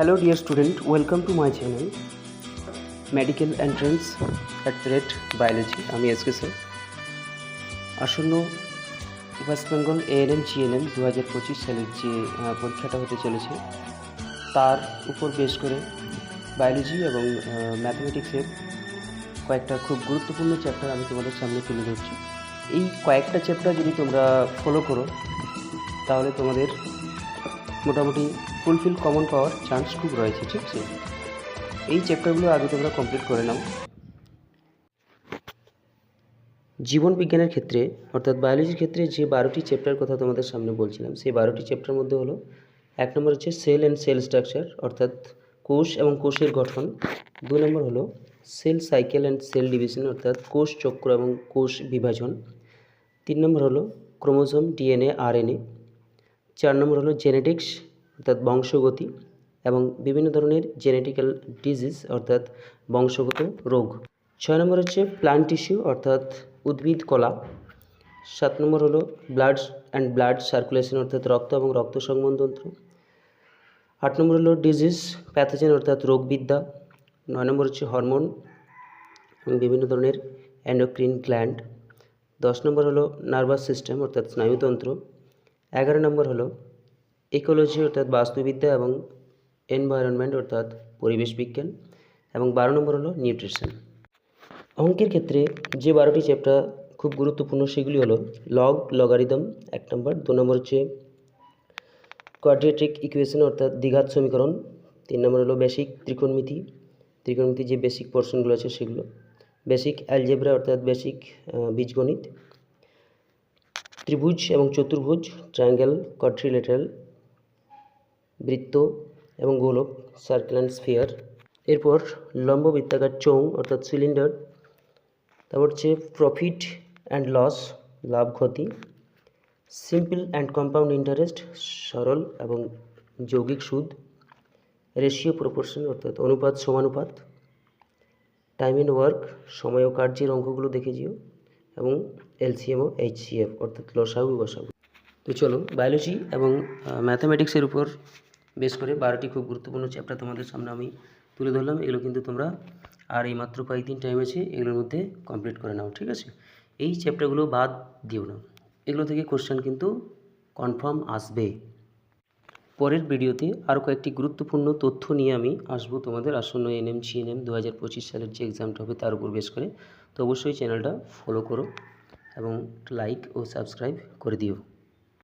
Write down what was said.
Hello dear student, welcome to my channel Medical Entrance at the rate Biology. আমি SK sir. আসন্ন West Bengal ANM GNM দু হাজার পঁচিশ সালের যে পরীক্ষাটা হতে চলেছে তার উপর বেশ করে বায়োলজি এবং ম্যাথমেটিক্সের কয়েকটা খুব গুরুত্বপূর্ণ চ্যাপ্টার আমি তোমাদের সামনে তুলে ধরছি। এই কয়েকটা চ্যাপ্টার যদি তোমরা ফলো করো তাহলে তোমাদের মোটামুটি ফুলফিল কমন পাওয়ার চান্স খুব রয়েছে, ঠিক আছে? এই চ্যাপ্টারগুলো আগে তোমরা কমপ্লিট করে নাও। জীবন বিজ্ঞানের ক্ষেত্রে, অর্থাৎ বায়োলজির ক্ষেত্রে যে বারোটি চ্যাপ্টার কথা তোমাদের সামনে বলছিলাম, সেই বারোটি চ্যাপ্টার মধ্যে হলো, এক নম্বর হচ্ছে সেল অ্যান্ড সেল স্ট্রাকচার অর্থাৎ কোষ এবং কোষের গঠন। দু নম্বর হলো cell cycle and cell division অর্থাৎ কোষ চক্র এবং কোষ বিভাজন। তিন নম্বর হলো ক্রোমোজোম ডিএনএ আরএনএ চার নম্বর হলো জেনেটিক্স অর্থাৎ বংশগতি এবং বিভিন্ন ধরনের জেনেটিক্যাল ডিজিজ অর্থাৎ বংশগত রোগ। ছয় নম্বর হচ্ছে প্লান্ট টিস্যু অর্থাৎ উদ্ভিদ কলা। সাত নম্বর হলো ব্লাড অ্যান্ড ব্লাড সার্কুলেশন অর্থাৎ রক্ত এবং রক্ত সংবহনতন্ত্র আট নম্বর হলো ডিজিজ প্যাথোজেন অর্থাৎ রোগবিদ্যা। নয় নম্বর হচ্ছে হরমোন এবং বিভিন্ন ধরনের অ্যান্ডোক্রিন গ্ল্যান্ড দশ নম্বর হলো নার্ভাস সিস্টেম অর্থাৎ স্নায়ুতন্ত্র। এগারো নম্বর হলো ইকোলজি অর্থাৎ বাস্তুবিদ্যা এবং এনভায়রনমেন্ট অর্থাৎ পরিবেশ বিজ্ঞান এবং বারো নম্বর হলো নিউট্রিশন অঙ্কের ক্ষেত্রে যে বারোটি চ্যাপ্টার খুব গুরুত্বপূর্ণ সেগুলি হলো লগ লগারিদম এক নম্বর, দু নম্বর হচ্ছে কোয়াড্রেটিক ইকুয়েশন অর্থাৎ দ্বিঘাত সমীকরণ, তিন নম্বর হলো বেসিক ত্রিকোণমিতি ত্রিকোণমিতি যে বেসিক পোর্শনগুলো আছে সেগুলো বেসিক অ্যালজেব্রা অর্থাৎ বেসিক বীজগণিত ত্রিভুজ এবং চতুর্ভুজ ট্রায়াঙ্গেল কোয়াড্রিলেটারাল বৃত্ত এবং গোলক সার্কেল অ্যান্ড স্ফিয়ার এরপর লম্ব বৃত্তাকার চোং অর্থাৎ সিলিন্ডার তারপর হচ্ছে প্রফিট অ্যান্ড লস লাভ, ক্ষতি। সিম্পল অ্যান্ড কম্পাউন্ড ইন্টারেস্ট সরল এবং যৌগিক সুদ। রেশিও প্রপোর্শন অর্থাৎ অনুপাত সমানুপাত। টাইম অ্যান্ড ওয়ার্ক সময় ও কার্যের অঙ্কগুলো দেখে যেও। এবং এলসিএম ও এইচসিএফ অর্থাৎ লসাগু গসাগু। তো চলো বায়োলজি এবং ম্যাথামেটিক্সের উপর বেশ করে বারোটি খুব গুরুত্বপূর্ণ চ্যাপ্টার তোমাদের সামনে আমি তুলে ধরলাম। এগুলো কিন্তু তোমরা আর এই মাত্র কয়েকদিন টাইম আছে, এগুলোর মধ্যে কমপ্লিট করে নাও, ঠিক আছে? এই চ্যাপ্টারগুলো বাদ দিও না। এগুলো থেকে কোশ্চেন কিন্তু কনফার্ম আসবে। পরের ভিডিওতে আরও কয়েকটি গুরুত্বপূর্ণ তথ্য নিয়ে আমি আসব তোমাদের। আসন্ন এনএম জিএনএম দু হাজার পঁচিশ সালের যে এক্সামটা হবে তার উপর বেশ করে। তো অবশ্যই চ্যানেলটা ফলো করো এবং লাইক ও সাবস্ক্রাইব করে দিও।